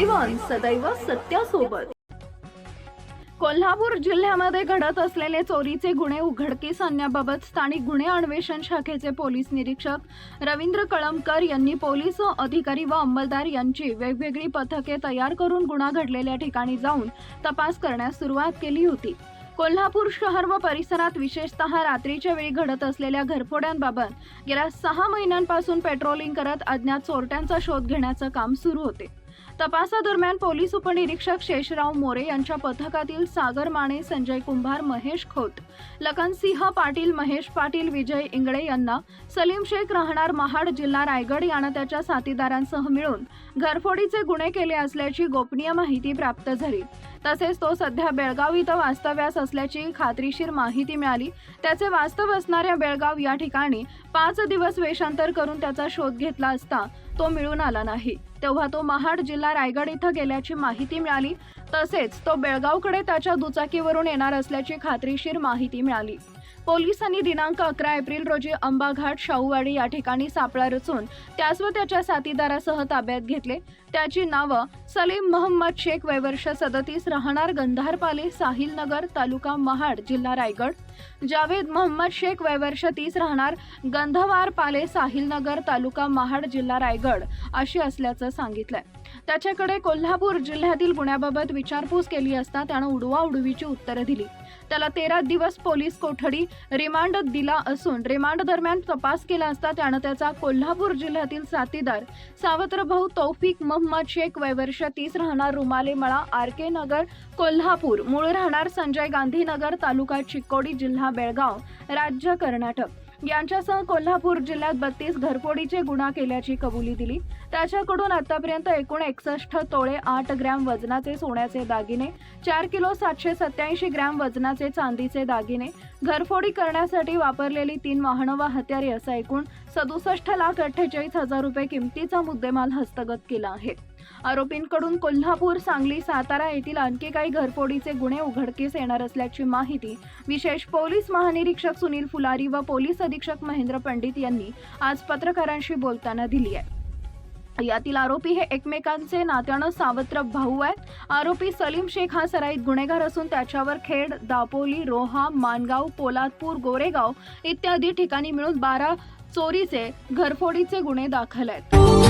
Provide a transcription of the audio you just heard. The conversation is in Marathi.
सदैव सत्यासोबत. कोल्हापूर जिल्ह्यामध्ये घडत असलेले चोरीचे गुन्हे उघडकीस आणण्याबाबत स्थानिक गुन्हे अन्वेषण शाखेचे पोलीस निरीक्षक रवींद्र कळमकर यांनी पोलीस अधिकारी व अंमलदार यांची वेगवेगळी पथके तयार करून गुन्हा घडलेल्या ठिकाणी जाऊन तपास करण्यास सुरुवात केली होती. कोल्हापूर शहर व परिसरात विशेषतः रात्रीच्या वेळी घडत असलेल्या घरफोड्यांबाबत गेल्या सहा महिन्यांपासून पेट्रोलिंग करत अज्ञात चोरट्यांचा शोध घेण्याचं काम सुरू होते. तपासादरम्यान पोलीस उपनिरीक्षक शेषराव मोरे यांच्या पथकातील सागर माने संजय कुंभार महेश खोत लखनसिंह पाटील महेश पाटील विजय इंगळे यांना सलीम शेख राहणार महाड जिल्हा रायगड यानं त्याच्या साथीदारांसह मिळून घरफोडीचे गुन्हे केले असल्याची गोपनीय माहिती प्राप्त झाली. तसेच तो सध्या बेळगाव इथं वास्तव्यास असल्याची खात्रीशीर माहिती मिळाली. त्याचे वास्तव असणाऱ्या बेळगाव या ठिकाणी पाच दिवस वेषांतर करून त्याचा शोध घेतला असता तो मिळून आला नाही. तेव्हा तो महाड जिल्हा रायगड इथं गेल्याची माहिती मिळाली. तसेच तो बेळगावकडे त्याच्या दुचाकीवरून येणार असल्याची खात्रीशीर माहिती मिळाली. पोलिसांनी दिनांक अकरा एप्रिल रोजी अंबाघाट शाहूवाडी या ठिकाणी सापळा रचून त्यास व त्याच्या साथीदारासह ताब्यात घेतले. त्याची नावं सलीम महम्मद शेख वयवर्ष सदतीस राहणार गंधारपाले साहिल नगर तालुका महाड जिल्हा रायगड. जावेद मोहम्मद शेख वयवर्ष तीस राहणार गंधवार पाले साहिल नगर तालुका महाड जिल्हा रायगड अशी असल्याचं सांगितलंय. त्याच्याकडे कोल्हापूर जिल्ह्यातील गुन्ह्याबाबत विचारपूस केली असता त्यानं उडवा उडवीची उत्तरं दिली. त्याला तेरा दिवस पोलीस कोठडी रिमांड दिला असून रिमांड दरम्यान तपास केला असता त्यानं त्याचा कोल्हापूर जिल्ह्यातील साथीदार सावत्रभाऊ तौफिक मोहम्मद शेख वयवर्ष तीस राहणार रुमाले मळा आर के नगर कोल्हापूर. मूळ राहणार संजय गांधीनगर तालुका चिक्कोडी जिल्हा बेळगाव. राज्य कर्नाटक. यांच्यासह कोल्हापूर जिल्ह्यात बत्तीस घरफोडीचे गुन्हा केल्याची कबुली दिली. त्याच्याकडून आतापर्यंत एकूण एकसष्ट तोळे आठ ग्रॅम वजनाचे सोन्याचे दागिने चार किलो सातशे सत्याऐंशी ग्रॅम वजनाचे चांदीचे दागिने घरफोडी करण्यासाठी वापरलेली तीन वाहनं व हत्यारे असा एकूण सदुसष्ट लाख अठ्ठेचाळीस हजार रुपये किमतीचा मुद्देमाल हस्तगत केला आहे. आरोपींकडून कोल्हापूर सांगली सातारा येथील आणखी काही घरफोडीचे गुन्हे उघडकीस येणार असल्याची माहिती विशेष पोलीस महानिरीक्षक सुनील फुलारी व पोलीस अधीक्षक महेंद्र पंडित यांनी आज पत्रकारांशी बोलताना दिली आहे. यातील आरोपी हे एकमेकांचे नात्यानं सावत्र भाऊ आहेत. आरोपी सलीम शेख हा सराईत गुन्हेगार असून त्याच्यावर खेड दापोली रोहा मानगाव पोलादपूर गोरेगाव इत्यादी ठिकाणी मिळून बारा चोरीचे घरफोडीचे गुन्हे दाखल आहेत.